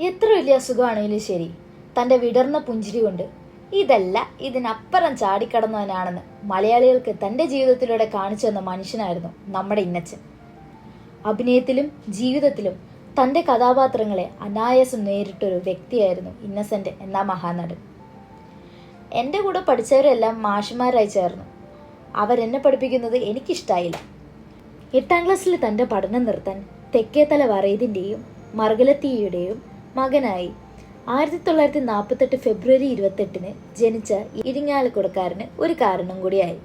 എത്ര വലിയ അസുഖമാണെങ്കിലും ശരി. തന്റെ വിടർന്ന പുഞ്ചിരി കൊണ്ട് ഇതല്ല ഇതിനപ്പുറം ചാടിക്കടന്നവനാണെന്ന് മലയാളികൾക്ക് തന്റെ ജീവിതത്തിലൂടെ കാണിച്ചു തന്ന മനുഷ്യനായിരുന്നു നമ്മുടെ ഇന്നച്ചൻ. അഭിനയത്തിലും ജീവിതത്തിലും തന്റെ കഥാപാത്രങ്ങളെ അനായാസം നേരിട്ടൊരു വ്യക്തിയായിരുന്നു ഇന്നസെന്റ് എന്ന മഹാനടൻ. എന്റെ കൂടെ പഠിച്ചവരെല്ലാം മാഷുമാരായി ചേർന്നു. അവരെന്നെ പഠിപ്പിക്കുന്നത് എനിക്കിഷ്ടായില്ല. എട്ടാം ക്ലാസ്സിൽ തന്റെ പഠനം നിർത്താൻ തെക്കേത്തല വറയതിന്റെയും മറുകലത്തീയുടെയും മകനായി. ആയിരത്തി തൊള്ളായിരത്തി നാൽപ്പത്തെട്ട് ഫെബ്രുവരി ഇരുപത്തെട്ടിന് ജനിച്ച ഇരിങ്ങാലക്കുടക്കാരന് ഒരു കാരണം കൂടിയായി.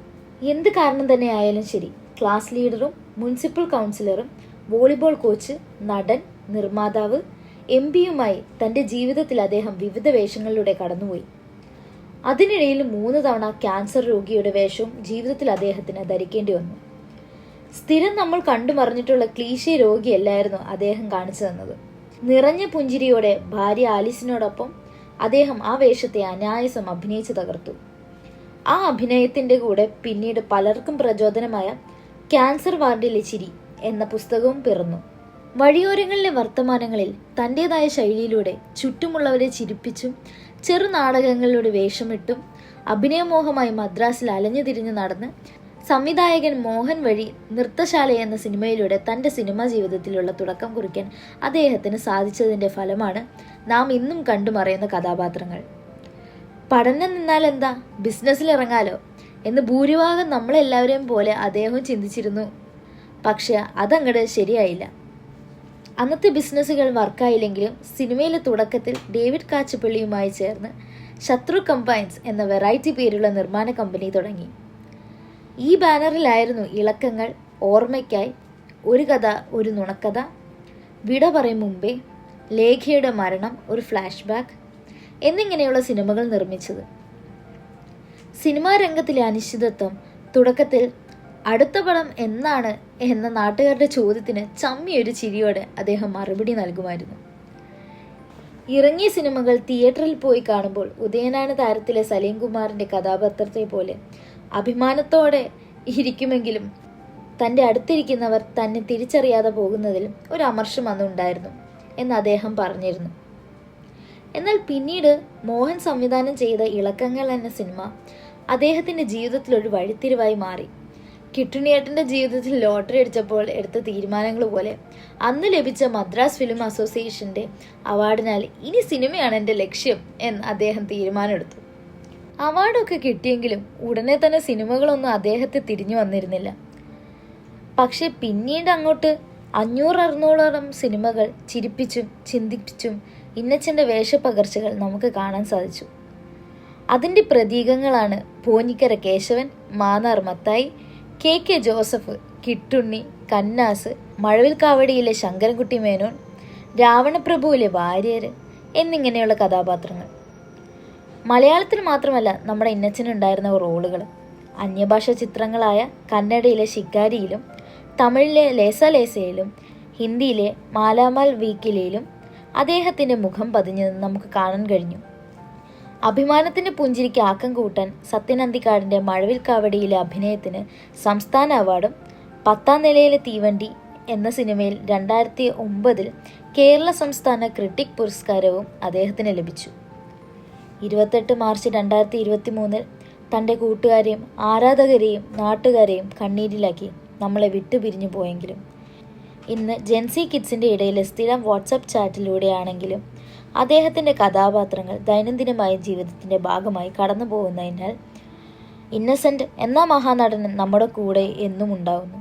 എന്ത് കാരണം തന്നെ ആയാലും ശരി ക്ലാസ് ലീഡറും മുനിസിപ്പൽ കൗൺസിലറും വോളിബോൾ കോച്ച് നടൻ നിർമ്മാതാവ് എം പിയുമായി തന്റെ ജീവിതത്തിൽ അദ്ദേഹം വിവിധ വേഷങ്ങളിലൂടെ കടന്നുപോയി. അതിനിടയിൽ മൂന്ന് തവണ ക്യാൻസർ രോഗിയുടെ വേഷവും ജീവിതത്തിൽ അദ്ദേഹത്തിന് ധരിക്കേണ്ടി വന്നു. സ്ഥിരം നമ്മൾ കണ്ടു മറിഞ്ഞിട്ടുള്ള ക്ലീശേ രോഗിയല്ലായിരുന്നു അദ്ദേഹം കാണിച്ചു തന്നത്. നിറഞ്ഞ പുഞ്ചിരിയോടെ ഭാര്യ ആലിസിനോടൊപ്പം അദ്ദേഹം ആ വേഷത്തെ അനായാസം അഭിനയിച്ചു തകർത്തു. ആ അഭിനയത്തിന്റെ കൂടെ പിന്നീട് പലർക്കും പ്രചോദനമായ ക്യാൻസർ വാർഡിലെ ചിരി എന്ന പുസ്തകവും പിറന്നു. വഴിയോരങ്ങളിലെ വർത്തമാനങ്ങളിൽ തന്റെതായ ശൈലിയിലൂടെ ചുറ്റുമുള്ളവരെ ചിരിപ്പിച്ചും ചെറുനാടകങ്ങളിലൂടെ വേഷമിട്ടും അഭിനയമോഹമായി മദ്രാസിൽ അലഞ്ഞു തിരിഞ്ഞു നടന്ന് സംവിധായകൻ മോഹൻ വഴി നൃത്തശാല എന്ന സിനിമയിലൂടെ തന്റെ സിനിമാ ജീവിതത്തിലുള്ള തുടക്കം കുറിക്കാൻ അദ്ദേഹത്തിന് സാധിച്ചതിന്റെ ഫലമാണ് നാം ഇന്നും കണ്ടുമറിയുന്ന കഥാപാത്രങ്ങൾ. പഠനം നിന്നാൽ എന്താ? ബിസിനസ്സിൽ ഇറങ്ങാലോ എന്ന് ഭൂരിഭാഗം നമ്മളെല്ലാവരെയും പോലെ അദ്ദേഹം ചിന്തിച്ചിരുന്നു. പക്ഷെ അതങ്ങട് ശരിയായില്ല. അന്നത്തെ ബിസിനസ്സുകൾ വർക്കായില്ലെങ്കിലും സിനിമയിലെ തുടക്കത്തിൽ ഡേവിഡ് കാച്ചപ്പള്ളിയുമായി ചേർന്ന് ശത്രു കമ്പൈൻസ് എന്ന വെറൈറ്റി പേരുള്ള നിർമ്മാണ കമ്പനി തുടങ്ങി. ഈ ബാനറിലായിരുന്നു ഇളക്കങ്ങൾ. ഓർമ്മയ്ക്കായി ഒരു കഥ ഒരു നുണക്കഥ. വിട പറയും മുമ്പേ ലേഖയുടെ മരണം ഒരു ഫ്ലാഷ് ബാക്ക് എന്നിങ്ങനെയുള്ള സിനിമകൾ നിർമ്മിച്ചത്. സിനിമാ രംഗത്തിലെ അനിശ്ചിതത്വം തുടക്കത്തിൽ അടുത്ത പടം എന്നാണ് എന്ന നാട്ടുകാരുടെ ചോദ്യത്തിന് ചമ്മിയൊരു ചിരിയോടെ അദ്ദേഹം മറുപടി നൽകുമായിരുന്നു. ഇറങ്ങിയ സിനിമകൾ തിയേറ്ററിൽ പോയി കാണുമ്പോൾ ഉദയനാണ് താരത്തിലെ സലീം കുമാറിന്റെ കഥാപാത്രത്തെ പോലെ അഭിമാനത്തോടെ ഇരിക്കുമെങ്കിലും തന്റെ അടുത്തിരിക്കുന്നവർ തന്നെ തിരിച്ചറിയാതെ പോകുന്നതിൽ ഒരു അമർഷം അന്നുണ്ടായിരുന്നു എന്ന് അദ്ദേഹം പറഞ്ഞിരുന്നു. എന്നാൽ പിന്നീട് മോഹൻ സംവിധാനം ചെയ്ത ഇളക്കങ്ങൾ എന്ന സിനിമ അദ്ദേഹത്തിന്റെ ജീവിതത്തിൽ ഒരു വഴിത്തിരിവായി മാറി. കിട്ടുണിയേട്ടന്റെ ജീവിതത്തിൽ ലോട്ടറി അടിച്ചപ്പോൾ എടുത്ത തീരുമാനങ്ങൾ പോലെ അന്ന് ലഭിച്ച മദ്രാസ് ഫിലിം അസോസിയേഷന്റെ അവാർഡിനാൽ ഇനി സിനിമയാണ് എന്റെ ലക്ഷ്യം എന്ന് അദ്ദേഹം തീരുമാനമെടുത്തു. അവാർഡൊക്കെ കിട്ടിയെങ്കിലും ഉടനെ തന്നെ സിനിമകളൊന്നും അദ്ദേഹത്തെ തിരിഞ്ഞു വന്നിരുന്നില്ല. പക്ഷെ പിന്നീട് അങ്ങോട്ട് അഞ്ഞൂറ് അറുന്നൂറോളം സിനിമകൾ ചിരിപ്പിച്ചും ചിന്തിപ്പിച്ചും ഇന്നച്ചന്റെ വേഷപ്പകർച്ചകൾ നമുക്ക് കാണാൻ സാധിച്ചു. അതിന്റെ പ്രതീകങ്ങളാണ് പോഞ്ഞിക്കര കേശവൻ മാന്നാർ മത്തായി കെ കെ ജോസഫ് കിട്ടുണ്ണി കന്നാസ് മഴവിൽക്കാവടിയിലെ ശങ്കരൻകുട്ടി മേനോൻ രാവണപ്രഭുവിലെ വാര്യര് എന്നിങ്ങനെയുള്ള കഥാപാത്രങ്ങൾ. മലയാളത്തിൽ മാത്രമല്ല നമ്മുടെ ഇന്നച്ചനുണ്ടായിരുന്ന റോളുകൾ അന്യഭാഷ ചിത്രങ്ങളായ കന്നഡയിലെ ശിക്കാരിയിലും തമിഴിലെ ലേസ ലേസയിലും ഹിന്ദിയിലെ മാലാമാൽ വീക്കിലയിലും അദ്ദേഹത്തിന്റെ മുഖം പതിഞ്ഞത് നമുക്ക് കാണാൻ കഴിഞ്ഞു. അഭിമാനത്തിന്റെ പുഞ്ചിരിക്ക് ആക്കം കൂട്ടാൻ സത്യനന്ദിക്കാടിന്റെ മഴവിൽ കാവടിയിലെ അഭിനയത്തിന് സംസ്ഥാന അവാർഡും പത്താം നിലയിലെ തീവണ്ടി എന്ന സിനിമയിൽ രണ്ടായിരത്തി ഒമ്പതിൽ കേരള സംസ്ഥാന ക്രിട്ടിക് പുരസ്കാരവും അദ്ദേഹത്തിന് ലഭിച്ചു. ഇരുപത്തെട്ട് മാർച്ച് രണ്ടായിരത്തി ഇരുപത്തി മൂന്നിൽ തന്റെ കൂട്ടുകാരെയും ആരാധകരെയും നാട്ടുകാരെയും കണ്ണീരിലാക്കി നമ്മളെ വിട്ടുപിരിഞ്ഞു പോയെങ്കിലും. ഇന്ന് ജെൻസി കിഡ്സിന്റെ ഇടയിലെ സ്ഥിരം വാട്സപ്പ് ചാറ്റിലൂടെയാണെങ്കിലും അദ്ദേഹത്തിന്റെ കഥാപാത്രങ്ങൾ ദൈനംദിനമായ ജീവിതത്തിന്റെ ഭാഗമായി കടന്നു പോകുന്നതിനാൽ ഇന്നസെന്റ് എന്ന മഹാനടൻ നമ്മുടെ കൂടെ എന്നും ഉണ്ടാവുന്നു.